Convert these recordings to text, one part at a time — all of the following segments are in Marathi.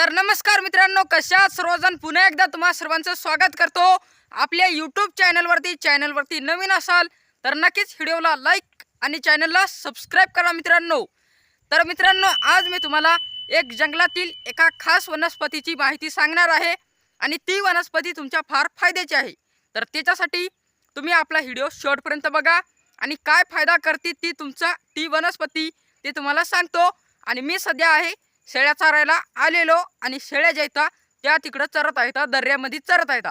तर नमस्कार मित्रांनो कशा सर्वजण? पुन्हा एकदा तुम्हा सर्वांचं स्वागत करतो. आपल्या यूट्यूब चॅनलवरती चॅनलवरती नवीन असाल तर नक्कीच व्हिडिओला लाईक आणि चॅनलला सबस्क्राईब करा मित्रांनो. तर मित्रांनो आज मी तुम्हाला एक जंगलातील एका खास वनस्पतीची माहिती सांगणार आहे आणि ती वनस्पती तुमच्या फार फायद्याची आहे. तर त्याच्यासाठी तुम्ही आपला व्हिडिओ शेवटपर्यंत बघा आणि काय फायदा करते ती तुमचा ती वनस्पती ते तुम्हाला सांगतो. आणि मी सध्या आहे शेळ्या चारायला आलेलो आणि शेळ्या ज्या त्या तिकडं चरत आहेत दर्यामध्ये चरत आहेत.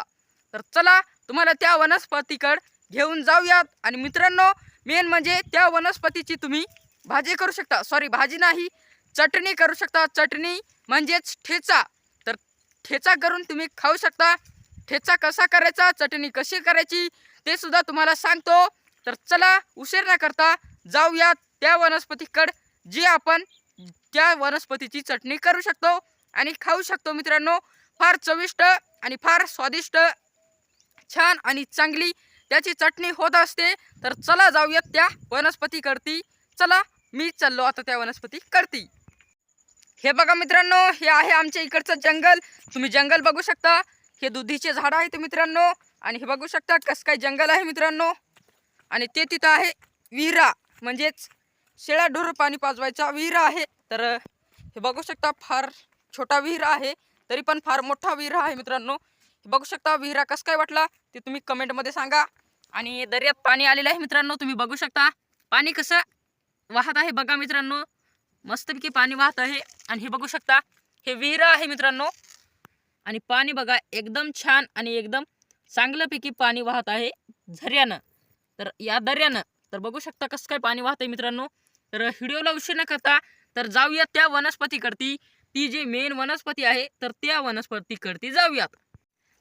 तर चला तुम्हाला त्या वनस्पतीकडं घेऊन जाऊयात. आणि मित्रांनो मेन म्हणजे त्या वनस्पतीची तुम्ही भाजी करू शकता. सॉरी भाजी नाही चटणी करू शकता. चटणी म्हणजेच ठेचा. तर ठेचा करून तुम्ही खाऊ शकता. ठेचा कसा करायचा चटणी कशी करायची ते सुद्धा तुम्हाला सांगतो. तर चला उशीर न करता जाऊयात त्या वनस्पतीकडं जी आपण त्या वनस्पतीची चटणी करू शकतो आणि खाऊ शकतो मित्रांनो. फार चविष्ट आणि फार स्वादिष्ट छान आणि चांगली त्याची चटणी होत असते. तर चला जाऊयात त्या वनस्पती करती. चला मी चाललो आता त्या वनस्पती करती. हे बघा मित्रांनो हे आहे आमच्या इकडचं जंगल. तुम्ही जंगल बघू शकता. हे दुधीचे झाडं आहेत मित्रांनो. आणि हे बघू शकता कसं काय जंगल आहे मित्रांनो. आणि ते तिथं आहे विहिरा म्हणजेच शेळ्या ढोर पाणी पाजवायचा विहिरा आहे. तर हे बघू शकता फार छोटा विहीर आहे तरी पण फार मोठा विहीर आहे मित्रांनो. हे बघू शकता विहिरा कसं काय वाटला ते तुम्ही कमेंटमध्ये सांगा. आणि दर्यात पाणी आलेलं आहे मित्रांनो तुम्ही बघू शकता. पाणी कसं वाहत आहे बघा मित्रांनो. मस्तपैकी पाणी वाहत आहे. आणि हे बघू शकता हे विहिरा आहे मित्रांनो. आणि पाणी बघा एकदम छान आणि एकदम चांगल्यापैकी पाणी वाहत आहे झऱ्यानं. तर या दर्यानं तर बघू शकता कसं काय पाणी वाहत आहे मित्रांनो. तर व्हिडिओला उशीर न करता तर जाऊयात त्या वनस्पतीकडती. ती जी मेन वनस्पती आहे तर त्या वनस्पतीकडती जाऊयात.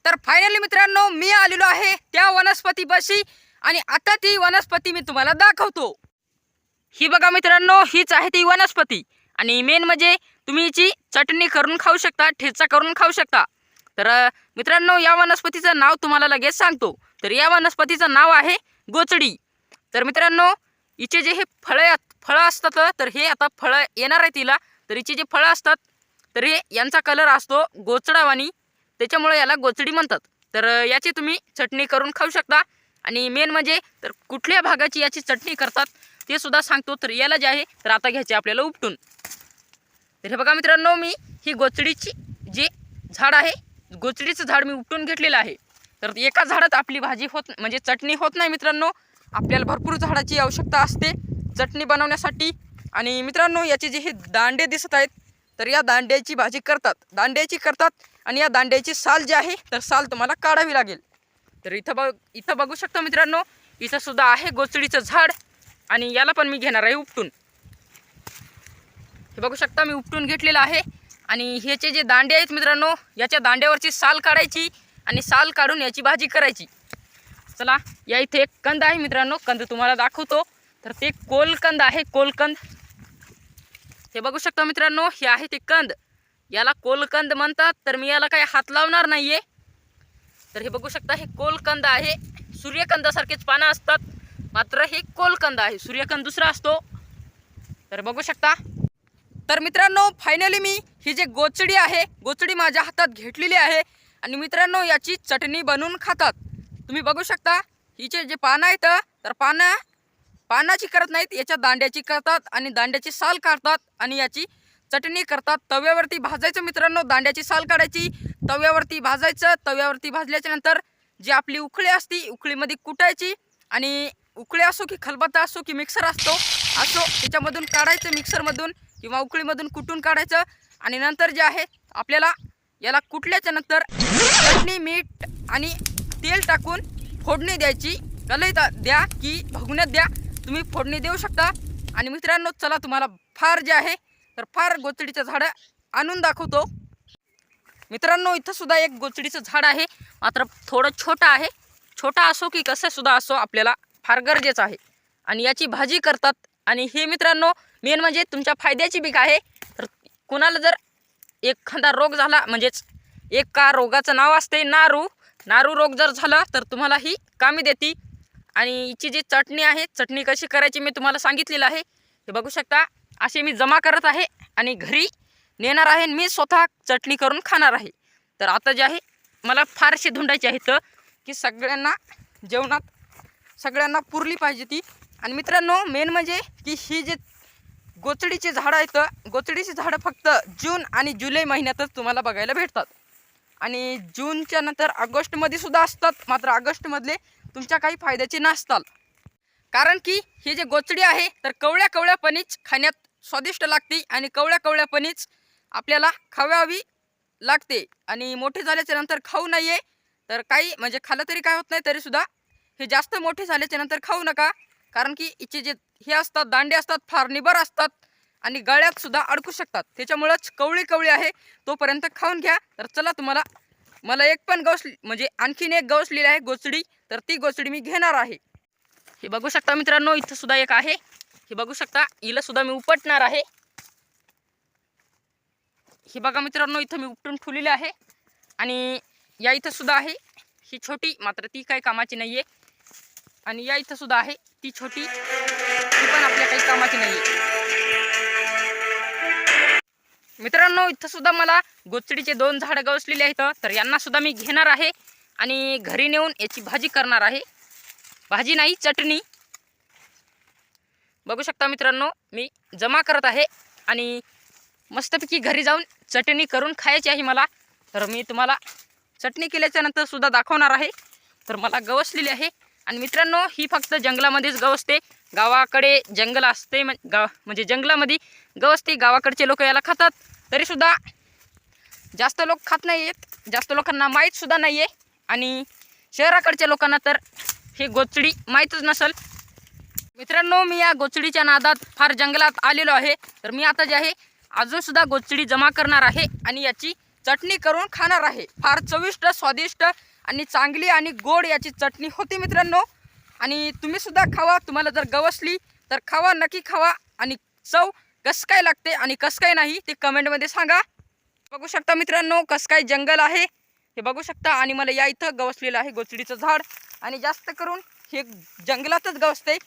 तर फायनली मित्रांनो मी आलेलो आहे त्या वनस्पतीपाशी आणि आता ती वनस्पती मी तुम्हाला दाखवतो. ही बघा मित्रांनो हीच आहे ती वनस्पती. आणि मेन म्हणजे तुम्ही हिची चटणी करून खाऊ शकता ठेचा करून खाऊ शकता. तर मित्रांनो या वनस्पतीचं नाव तुम्हाला लगेच सांगतो. तर या वनस्पतीचं नाव आहे गोचडी. तर मित्रांनो हिचे जे हे फळं फळं असतात तर हे आता फळं येणार आहे तिला तर हिचे जे फळं असतात तर हे यांचा कलर असतो गोचडावानी त्याच्यामुळे याला गोचडी म्हणतात. तर याची तुम्ही चटणी करून खाऊ शकता. आणि मेन म्हणजे तर कुठल्या भागाची याची चटणी करतात ते सुद्धा सांगतो. तर याला जे आहे तर आता घ्यायचे आपल्याला उपटून. तर हे बघा मित्रांनो मी ही गोचडीची जे झाड आहे गोचडीचं झाड मी उपटून घेतलेलं आहे. तर एका झाडात आपली भाजी होत म्हणजे चटणी होत नाही मित्रांनो. आपल्याला भरपूर झाडाची आवश्यकता असते. चटणी बनवण्यासाठी. आणि मित्रांनो याचे जे हे दांडे दिसत आहेत तर या दांड्याची भाजी करतात. दांड्याची करतात आणि या दांड्याची साल जी आहे तर साल तुम्हाला काढावी लागेल. तर इथं बघ इथं बघू शकता मित्रांनो इथं सुद्धा आहे गोचडीचं झाड आणि याला पण मी घेणार आहे उपटून. हे बघू शकता मी उपटून घेतलेलं आहे. आणि ह्याचे जे दांडे आहेत मित्रांनो याच्या दांड्यावरची साल काढायची आणि साल काढून याची भाजी करायची. चला या इथे एक कंद आहे मित्रांनो कंद तुम्हाला दाखवतो. तर ते कोलकंद आहे कोलकंद. हे बघू शकता मित्रांनो हे आहे ते कंद. याला कोलकंद म्हणतात तर मी याला काही हात लावणार नाही आहे तर हे बघू शकता हे कोलकंद आहे. सूर्यकंदासारखेच पानं असतात. मात्र हे कोलकंद आहे. सूर्यकंद दुसरा असतो. तर बघू शकता. तर मित्रांनो फायनली मी ही जे गोचडी आहे गोचडी माझ्या हातात घेतलेली आहे. आणि मित्रांनो याची चटणी बनवून खातात. तुम्ही बघू शकता हिचे जे पानं आहेत तर पानं पानाची करत नाहीत याच्या दांड्याची करतात आणि दांड्याची साल काढतात आणि याची चटणी करतात. तव्यावरती भाजायचं मित्रांनो दांड्याची साल काढायची तव्यावरती भाजायचं तव्यावरती भाजल्याच्या नंतर जी आपली उकळी असती उकळीमध्ये कुटायची आणि उकळी असो की खलबत्ता असो की मिक्सर असतो असो त्याच्यामधून काढायचं मिक्सरमधून किंवा उकळीमधून कुटून काढायचं आणि नंतर जे आहे आपल्याला याला कुटल्याच्या नंतर चटणी मीठ आणि तेल टाकून फोडणी द्यायची. कलई द्या की भगुण्यात द्या. तुम्ही फोडणी देऊ शकता. आणि मित्रांनो चला तुम्हाला फार जे आहे तर फार गोचडीचं झाडं आणून दाखवतो. मित्रांनो इथं सुद्धा एक गोचडीचं झाड आहे. मात्र थोडं छोटं आहे. छोटा असो की कसं सुद्धा असो आपल्याला फार गरजेचं आहे. आणि याची भाजी करतात. आणि हे मित्रांनो मेन म्हणजे तुमच्या फायद्याची पीक आहे. तर कोणाला जर एखादा रोग झाला म्हणजेच एक का रोगाचं नाव असते नारू. नारू रोग जर झाला तर तुम्हाला ही कामी देते. आणि हिची जी चटणी आहे चटणी कशी करायची मी तुम्हाला सांगितलेलं आहे. हे बघू शकता अशी मी जमा करत आहे आणि घरी नेणार आहे आणि मी स्वतः चटणी करून खाणार आहे. तर आता जे आहे मला फारसे धुंडायचे आहेत की सगळ्यांना जेवणात सगळ्यांना पुरली पाहिजे ती. आणि मित्रांनो मेन म्हणजे की ही जे गोचडीची झाडं आहेत गोचडीची झाडं फक्त जून आणि जुलै महिन्यातच तुम्हाला बघायला भेटतात. आणि जूनच्या नंतर ऑगस्टमध्ये सुद्धा असतात मात्र ऑगस्टमधले तुमच्या काही फायद्याचे नसतात. कारण की हे जे गोचडी आहे तर कवळ्या कवळ्यापणीच खाण्यात स्वादिष्ट लागते आणि कवळ्या कवळ्यापणीच आपल्याला खावावी लागते. आणि मोठे झाल्याच्यानंतर खाऊ नये तर काही म्हणजे खाल्लं तरी काय होत नाही तरीसुद्धा हे जास्त मोठे झाल्याच्यानंतर खाऊ नका. कारण की हिचे जे हे असतात दांडे असतात फार निबर असतात आणि गळ्यातसुद्धा अडकू शकतात. त्याच्यामुळंच कवळी कवळी आहे तोपर्यंत खाऊन घ्या. तर चला तुम्हाला मला एक पण गवस म्हणजे आणखीन एक गवसलेली आहे गोचडी. तर ती गोचडी मी घेणार आहे. हे बघू शकता मित्रांनो इथं सुद्धा एक आहे. हे बघू शकता हिला सुद्धा मी उपटणार आहे. हे बघा मित्रांनो इथं मी उपटून ठेवलेली आहे. आणि या इथं सुद्धा आहे. ही छोटी मात्र ती काही कामाची नाही आहे आणि या इथं सुद्धा आहे. ती छोटी ती पण आपल्या काही कामाची नाही आहे मित्रांनो इथं सुद्धा मला गोचडीचे दोन झाडं गवसलेले आहेत. तर यांना सुद्धा मी घेणार आहे. आणि घरी नेऊन याची भाजी करणार आहे. भाजी नाही चटणी. बघू शकता मित्रांनो मी जमा करत आहे आणि मस्तपैकी घरी जाऊन चटणी करून खायची आहे मला. तर मी तुम्हाला चटणी केल्याच्यानंतर सुद्धा दाखवणार आहे. तर मला गवसलेली आहे. आणि मित्रांनो ही फक्त जंगलामध्येच गवसते. गावाकडे जंगल असते गाव म्हणजे जंगलामध्ये गवसते. गावाकडचे लोक याला खातात. तरीसुद्धा जास्त लोक खात नाही आहेत जास्त लोकांना माहीतसुद्धा नाही आहे आणि शहराकडच्या लोकांना तर हे गोचडी माहीतच नसेल. मित्रांनो मी या गोचडीच्या नादात फार जंगलात आलेलो आहे. तर मी आता जे आहे अजूनसुद्धा गोचडी जमा करणार आहे आणि याची चटणी करून खाणार आहे. फार चविष्ट स्वादिष्ट आणि चांगली आणि गोड याची चटणी होती मित्रांनो. आणि तुम्हीसुद्धा खावा. तुम्हाला जर गवसली तर खावा नक्की खावा. आणि चव कसं काय लागते आणि कसं काय नाही ते कमेंटमध्ये सांगा. बघू शकता मित्रांनो कसं काय जंगल आहे. हे बघू शकता आणि मला या इथं गवसलेलं आहे गोचडीचं झाड. आणि जास्त करून हे जंगलातच गवसते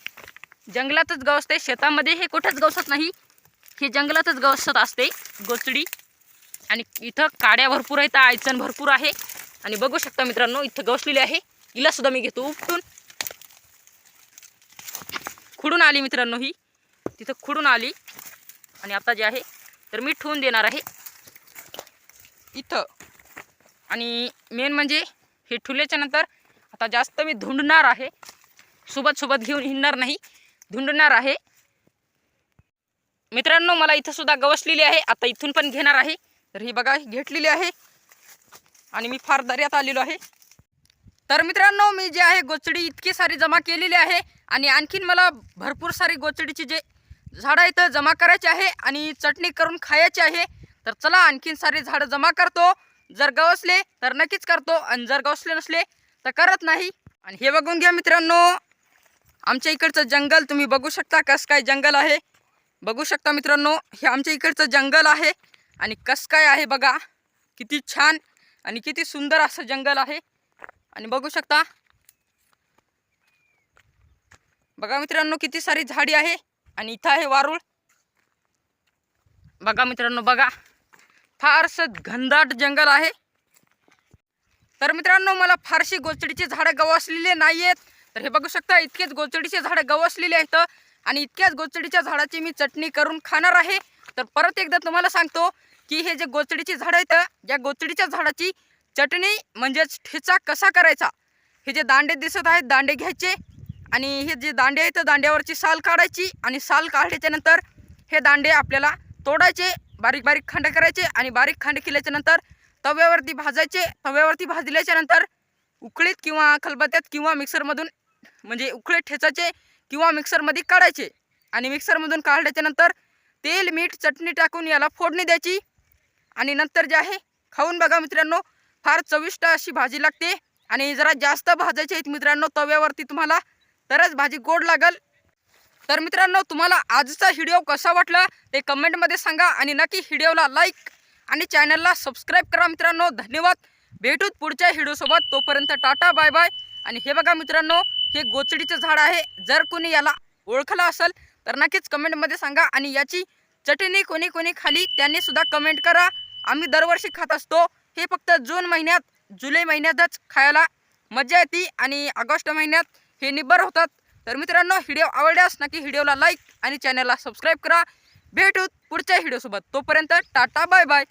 जंगलातच गवसते शेतामध्ये हे कुठंच गवसत नाही. हे जंगलातच गवसत असते गोचडी. आणि इथं काड्या भरपूर आहेत आयचण भरपूर आहे. आणि बघू शकता मित्रांनो इथं गवसलेली आहे. हिला सुद्धा मी घेतो उपटून खुडून आली मित्रांनो ही. तिथं खुडून आली. आणि आता जे आहे तर मी ठेवून देणार आहे. इथं आणि मेन म्हणजे हे ठुल्याच्या नंतर आता जास्त मी धुंडणार आहे. सोबत सोबत घेऊन हिंडणार नाही. धुंडणार आहे. मित्रांनो मला इथं सुद्धा गवसलेली आहे. आता इथून पण घेणार आहे. तर ही बघा घेतलेली आहे. आणि मी फार दर्यात आलेलो आहे. तर मित्रांनो मी जे आहे गोचडी इतकी सारी जमा केलेली आहे. आणि आणखीन मला भरपूर सारी गोचडीची जे झाडं इथं जमा करायची आहे. आणि चटणी करून खायची आहे. तर चला आणखीन सारी झाडं जमा करतो. जर गवसले तर नक्कीच करतो आणि जर गवसले नसले तर करत नाही. आणि हे बघून घ्या मित्रांनो आमच्या इकडचं जंगल तुम्ही बघू शकता कसं काय जंगल आहे. बघू शकता मित्रांनो हे आमच्या इकडचं जंगल आहे आणि कसं काय आहे बघा. किती छान आणि किती सुंदर असं जंगल आहे. आणि बघू शकता. बघा मित्रांनो किती सारी झाडी आहे आणि इथं आहे वारुळ. बघा मित्रांनो बघा. फारसं घनदाट जंगल आहे. तर मित्रांनो मला फारशी गोचडीची झाडं गवसलेले नाही आहेत तर हे बघू शकता इतकेच गोचडीचे झाडं गवसलेले आहेत आणि इतक्याच गोचडीच्या झाडाची मी चटणी करून खाणार आहे. तर परत एकदा तुम्हाला सांगतो की हे जे गोचडीची झाडं आहेत या गोचडीच्या झाडाची चटणी म्हणजेच ठेचा कसा करायचा? हे जे दांडे दिसत आहेत दांडे घ्यायचे आणि हे जे दांडे आहेत दांड्यावरची साल काढायची आणि साल काढल्याच्यानंतर हे दांडे आपल्याला तोडायचे. बारीक बारीक खंड करायचे आणि बारीक खंड केल्याच्यानंतर तव्यावरती भाजायचे. तव्यावरती भाजल्याच्या नंतर उकळीत किंवा खलबत्त्यात किंवा मिक्सरमधून म्हणजे उकळीत ठेचायचे किंवा मिक्सरमध्ये काढायचे. आणि मिक्सरमधून काढल्याच्या नंतर तेल मीठ चटणी टाकून याला फोडणी द्यायची. आणि नंतर जे आहे खाऊन बघा मित्रांनो फार चविष्ट अशी भाजी लागते. आणि जरा जास्त भाजायची आहेत मित्रांनो तव्यावरती तुम्हाला तरच भाजी गोड लागल. तर मित्रांनो तुम्हाला आजचा व्हिडिओ कसा वाटला ते कमेंटमध्ये सांगा आणि नक्की व्हिडिओला लाईक आणि चॅनलला सबस्क्राईब करा मित्रांनो. धन्यवाद. भेटूत पुढच्या व्हिडिओसोबत तोपर्यंत टाटा बाय बाय आणि हे बघा मित्रांनो हे गोचडीचं झाड आहे. जर कोणी याला ओळखलं असेल तर नक्कीच कमेंटमध्ये सांगा आणि याची चटणी कोणी कोणी खाली त्यांनी सुद्धा कमेंट करा. आम्ही दरवर्षी खात असतो. हे फक्त जून महिन्यात जुलै महिन्यातच खायला मजा येते आणि ऑगस्ट महिन्यात हे निब्बर होतात. तर मित्रांनो व्हिडिओ आवडल्यास नक्की व्हिडिओला लाईक आणि चॅनलला सबस्क्राईब करा. भेटू पुढच्या व्हिडिओसोबत. तोपर्यंत टाटा बाय बाय.